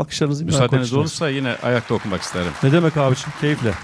Alkışlarınızı Müsaadeniz olursa yine ayakta okumak isterim. Ne demek abiciğim? Keyifle.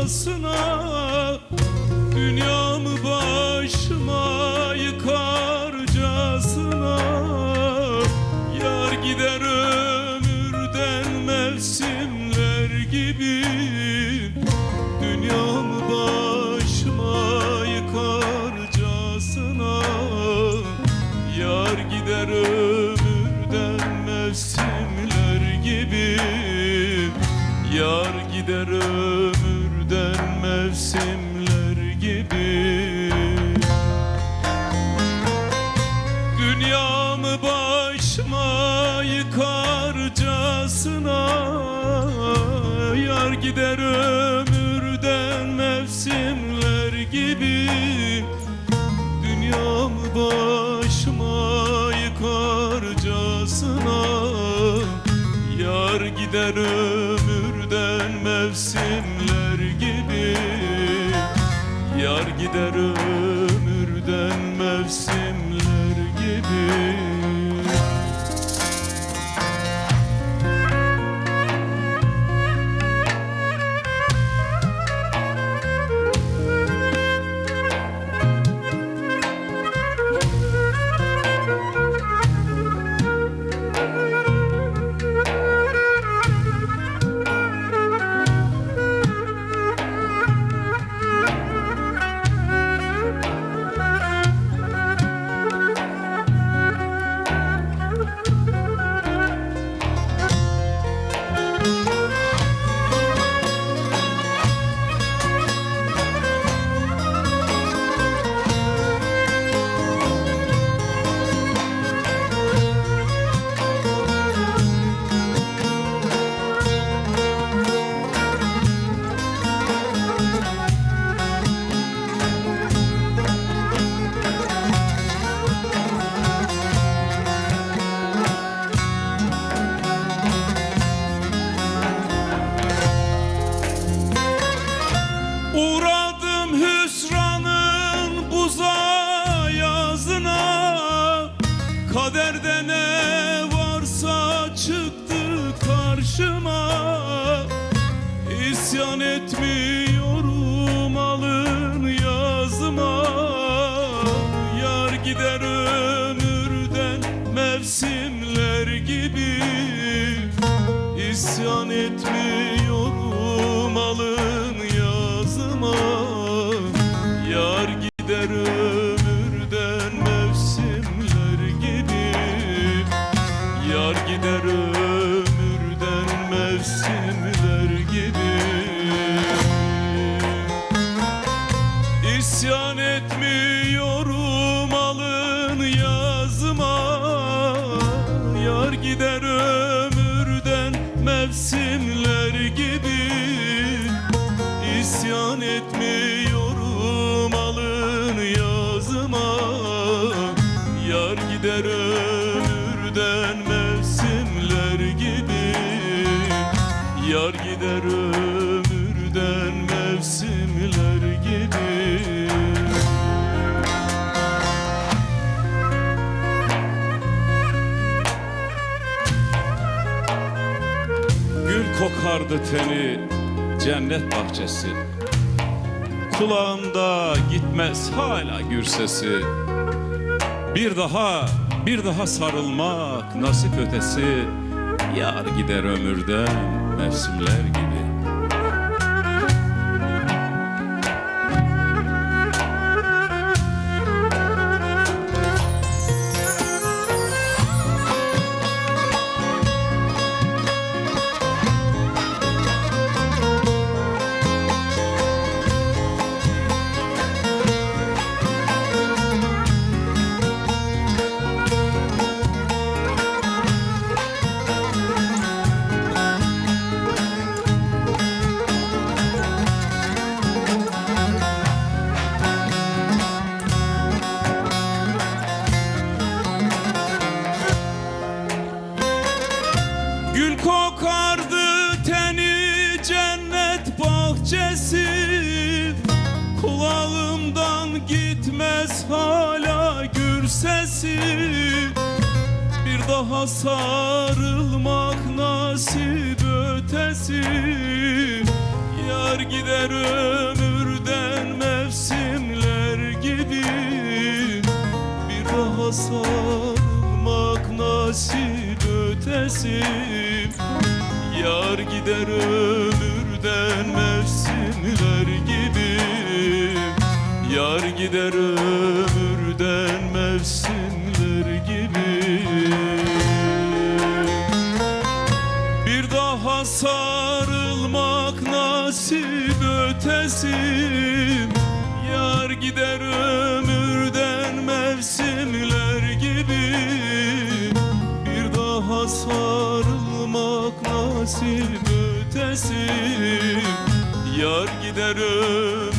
Çıkarcasına Dünyamı başıma yıkarcasına. Yar gider ömürden mevsimler gibi Dünyamı başıma yıkarcasına. Yar gider ömürden mevsimler gibi Yar gider ömürden yıkarcasına Yar gider ömürden mevsimler gibi. Dünyamı başıma yıkarcasına Yar gider ömürden mevsimler gibi. Yar gider ömürden mevsimler karşıma İsyan etmiyorum alın yazıma. Yar gider ömürden mevsimler gibi. İsyan etmiyorum alın İsyan etmiyorum alın yazıma. Yar gider ömürden mevsimler gibi İsyan etmiyorum alın yazıma. Yar gider ömürden mevsimler gibi Yar gider ömürden mevsimler gibi kokardı teni cennet bahçesi. Kulağımda gitmez hala gür sesi. Bir daha, bir daha sarılmak nasip ötesi. Yar gider ömürden mevsimler gibi kokardı teni cennet bahçesi. Kulağımdan gitmez hala gür sesi. Bir daha sarılmak nasip ötesi. Yar gider ömürden mevsimler gibi. Bir daha sarılmak nasip ötesi Yar gider ömürden mevsimler gibi. Yar gider ömürden mevsimler gibi. Bir daha sarılmak nasip ötesi Yar gider ömürden nasip ötesi. Yar gider ömürden